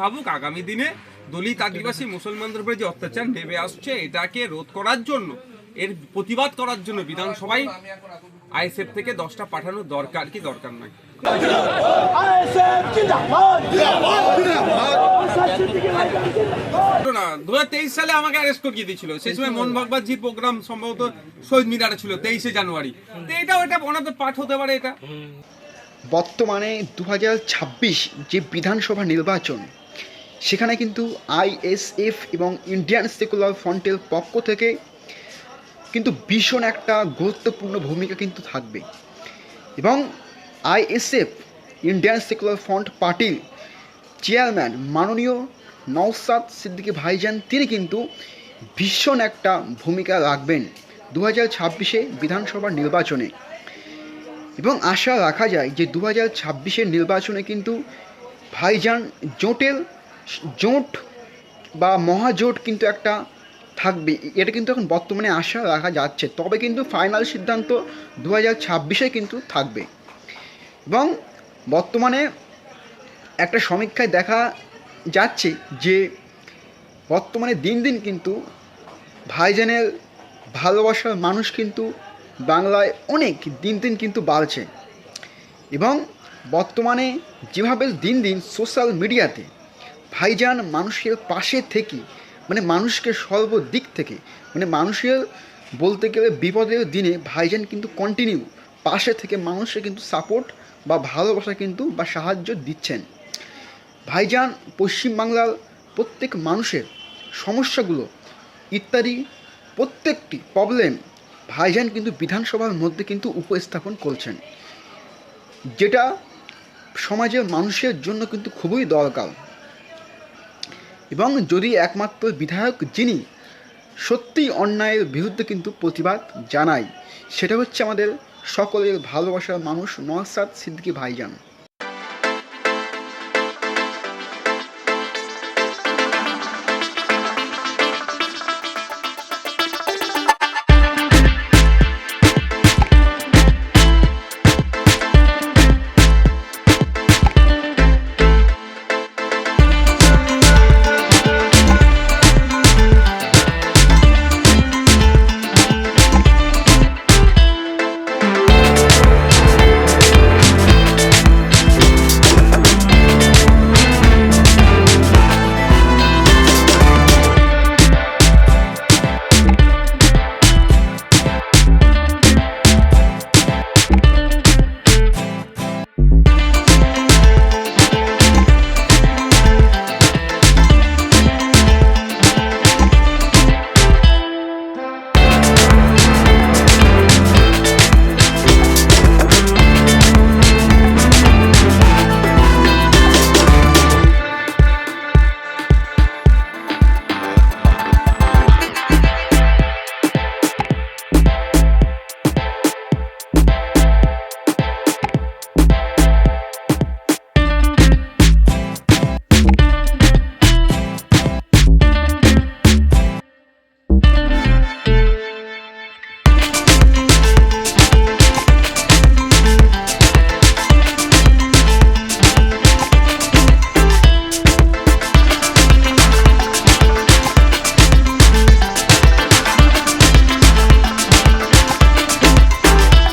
ভাবুক আগামী দিনে দলিত আদিবাসী মুসলমানদের উপরে যে অত্যাচার নেমে আসছে এটাকে রোধ করার জন্য এর প্রতিবাদ করার জন্য বিধানসভায় আইএসএফ থেকে দশটা পাঠানোর দরকার কি দরকার নাই? না দু সালে আমাকে অ্যারেস্ট করিয়ে দিয়েছিল। সেই সময় প্রোগ্রাম সম্ভবত শহীদ মিনারে ছিল তেইশে জানুয়ারি। তো এটাও এটা ওনাদের পাঠ হতে পারে এটা। বর্তমানে দু হাজার ছাব্বিশ যে বিধানসভা নির্বাচন, সেখানে কিন্তু আইএসএফ এবং ইন্ডিয়ান সেকুলার ফ্রন্টের পক্ষ থেকে কিন্তু ভীষণ একটা গুরুত্বপূর্ণ ভূমিকা কিন্তু থাকবে। এবং আইএসএফ, ইন্ডিয়ান সেকুলার ফ্রন্ট পার্টির চেয়ারম্যান মাননীয় নওসাদ সিদ্দিকী ভাইজান, তিনি কিন্তু ভীষণ একটা ভূমিকা রাখবেন দু হাজার ছাব্বিশে বিধানসভা নির্বাচনে। এবং আশা রাখা যায় যে দু হাজার ছাব্বিশের নির্বাচনে কিন্তু ভাইজান জোটের জোট বা মহাজোট কিন্তু একটা থাকবে। এটা কিন্তু এখন বর্তমানে আশা রাখা যাচ্ছে। তবে কিন্তু ফাইনাল সিদ্ধান্ত দু হাজার ছাব্বিশে কিন্তু থাকবে। এবং বর্তমানে একটা সমীক্ষায় দেখা যাচ্ছে যে বর্তমানে দিন দিন কিন্তু ভাইজানের ভালোবাসার মানুষ কিন্তু বাংলায় অনেক দিন দিন কিন্তু বাড়ছে। এবং বর্তমানে যেভাবে দিন দিন সোশ্যাল মিডিয়াতে ভাইজান মানুষের পাশে থেকে মানে মানুষকে সর্বদিক থেকে মানে মানুষের বলতে গেলে বিপদের দিনে ভাইজান কিন্তু কন্টিনিউ পাশে থেকে মানুষকে কিন্তু সাপোর্ট বা ভালোবাসা কিন্তু বা সাহায্য দিচ্ছেন। ভাইজান পশ্চিমবাংলার প্রত্যেক মানুষের সমস্যাগুলো ইত্যাদি প্রত্যেকটি প্রবলেম ভাইজান কিন্তু বিধানসভার মধ্যে কিন্তু উপস্থাপন করছেন, যেটা সমাজের মানুষের জন্য কিন্তু খুবই দরকার। এবং যদি একমাত্র বিধায়ক যিনি সত্যিই অন্যায়ের বিরুদ্ধে কিন্তু প্রতিবাদ জানায়, সেটা হচ্ছে আমাদের সকলের ভালোবাসার মানুষ নওয়াজ সিদ্দিকী ভাইজান।